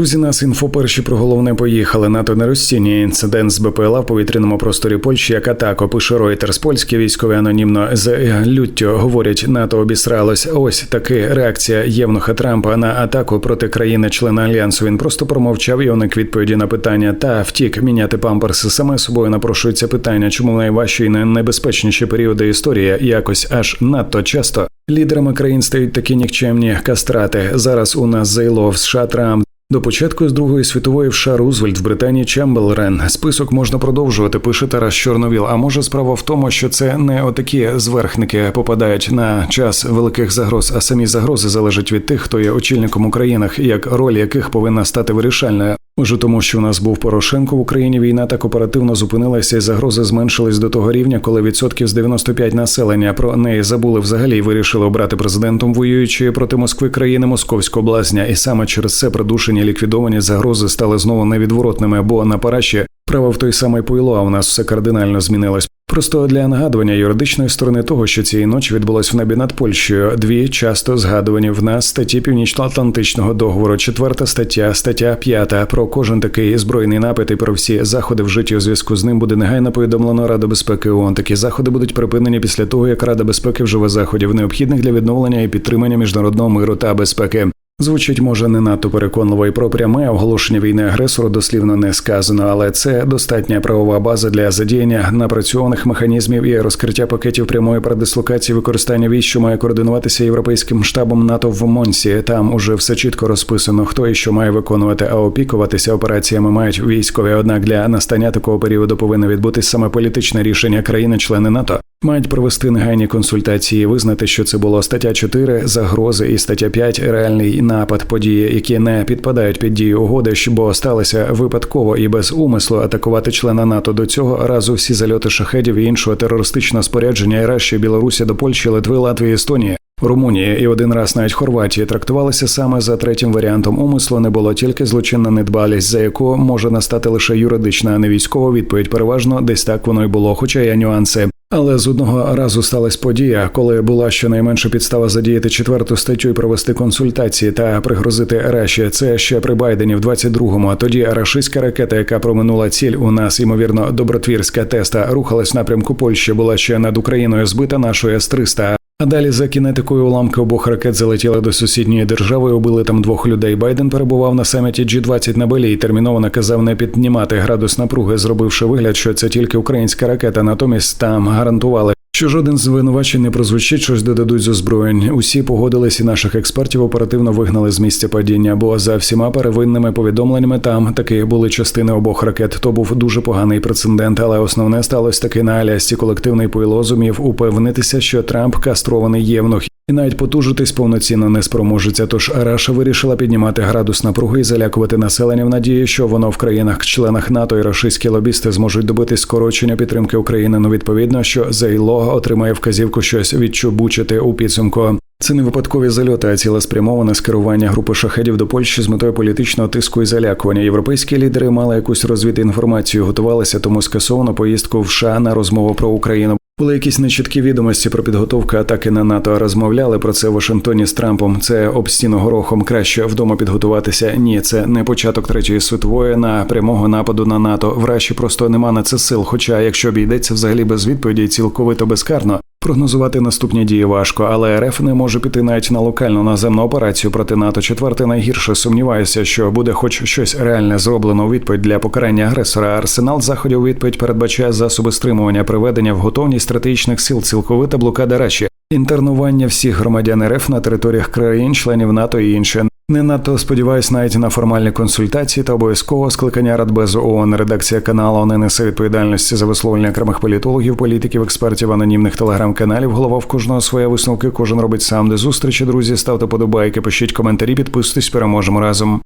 Друзі, нас інфо перші про головне поїхали. НАТО не розцінює інцидент з БПЛА в повітряному просторі Польщі як атаку. Пише Reuters. Польські військові анонімно з люттю говорять, НАТО обісралось. Ось таки реакція Євнуха Трампа на атаку проти країни-члена альянсу. Він просто промовчав і уник відповіді на питання. Та втік міняти памперси. Саме собою напрошується питання, чому найважчі і найнебезпечніші періоди історії якось аж надто часто. Лідерами країн стають такі нікчемні кастрати. Зараз у нас зайло в США Трамп. До початку з Другої світової в США Рузвельт в Британії Чемберлен. Список можна продовжувати. Пише Тарас Чорновіл. А може справа в тому, що це не отакі зверхники попадають на час великих загроз, а самі загрози залежать від тих, хто є очільником у країнах, як роль яких повинна стати вирішальною. Може, тому що у нас був Порошенко в Україні, війна так оперативно зупинилася, і загрози зменшились до того рівня, коли відсотків з 95 населення про неї забули взагалі і вирішили обрати президентом воюючої проти Москви країни московського блазня, і саме через це придушені ліквідовані загрози стали знову невідворотними, бо на параші правив той самий пойло, а у нас все кардинально змінилось. Просто для нагадування юридичної сторони того, що цієї ночі відбулось в небі над Польщею, дві часто згадувані в нас статті Північно-Атлантичного договору, четверта стаття, стаття п'ята. Про кожен такий збройний напад і про всі заходи вжиті у зв'язку з ним буде негайно повідомлено Раду безпеки ООН. Такі заходи будуть припинені після того, як Рада безпеки вживе заходів, необхідних для відновлення і підтримання міжнародного миру та безпеки. Звучить може не надто переконливо і про пряме оголошення війни агресору дослівно не сказано, але це достатня правова база для задіяння напрацьованих механізмів і розкриття пакетів прямої передислокації використання військ, що має координуватися європейським штабом НАТО в Монсі. Там уже все чітко розписано, хто і що має виконувати, а опікуватися операціями мають військові. Однак для настання такого періоду повинно відбутись саме політичне рішення країни-члени НАТО. Мають провести негайні консультації, визнати, що це було стаття 4 загрози і стаття 5 реальний напад, події, які не підпадають під дію угоди, бо сталося випадково і без умислу атакувати члена НАТО. До цього разу всі зальоти шахедів і іншого терористичного спорядження Іраші, Білорусі до Польщі, Литви, Латвії, Естонії. Румунії і один раз навіть Хорватії трактувалися саме за третім варіантом умислу. Не було тільки злочинна недбалість, за яку може настати лише юридична, а не військова відповідь. Переважно десь так воно й було, хоча є нюанси. Але з одного разу сталася подія, коли була щонайменше підстава задіяти четверту статтю і провести консультації та пригрозити Раші. Це ще при Байдені в 22-му, А тоді рашистська ракета, яка проминула ціль у нас, ймовірно, добротвірська теста, рухалась в напрямку Польщі. Була ще над Україною збита нашою С-300. А далі за кінетикою уламки обох ракет залетіли до сусідньої держави. Убили там двох людей. Байден перебував на саміті G20 на Белі і терміново наказав не піднімати градус напруги, зробивши вигляд, що це тільки українська ракета. Натомість там гарантували. Що жоден звинувачень не прозвучить, щось додадуть з озброєнь. Усі погодились, і наших експертів оперативно вигнали з місця падіння. Бо за всіма первинними повідомленнями там таки були частини обох ракет. То був дуже поганий прецедент, але основне сталося таки на Алясці. Колективний пойло зумів упевнитися, що Трамп кастрований євнух. І навіть потужитись повноцінно не спроможеться. Тож Раша вирішила піднімати градус напруги і залякувати населення в надії, що воно в країнах-членах НАТО і рашистські лобісти зможуть добитись скорочення підтримки України. Ну відповідно, що Зейло отримає вказівку щось відчубучити у підсумку. Це не випадкові зальоти, а цілеспрямоване скерування групи шахедів до Польщі з метою політичного тиску і залякування. Європейські лідери мали якусь розвіти інформацію, готувалися тому скасовано поїздку в США на розмову про Україну. Були якісь нечіткі відомості про підготовку атаки на НАТО. Розмовляли про це в Вашингтоні з Трампом. Це об стіну горохом краще вдома підготуватися. Ні, це не початок третьої світової на прямого нападу на НАТО. Врешті просто нема на це сил. Хоча, якщо обійдеться взагалі без відповіді, цілковито безкарно. Прогнозувати наступні дії важко, але РФ не може піти навіть на локальну наземну операцію проти НАТО. Четверте найгірше сумніваюся, що буде хоч щось реальне зроблено у відповідь для покарання агресора. Арсенал заходів відповідь передбачає засоби стримування, приведення в готовність стратегічних сил, цілковита блокада Раші, інтернування всіх громадян РФ на територіях країн, членів НАТО і інше. Не надто сподіваюсь навіть на формальні консультації та обов'язково скликання Радбезу ООН. Редакція каналу не несе відповідальності за висловлення окремих політологів, політиків, експертів, анонімних телеграм-каналів. Голова в кожного своє висновки. Кожен робить сам. До зустрічі, друзі. Ставте подобайки, пишіть коментарі, підписуйтесь, переможемо разом.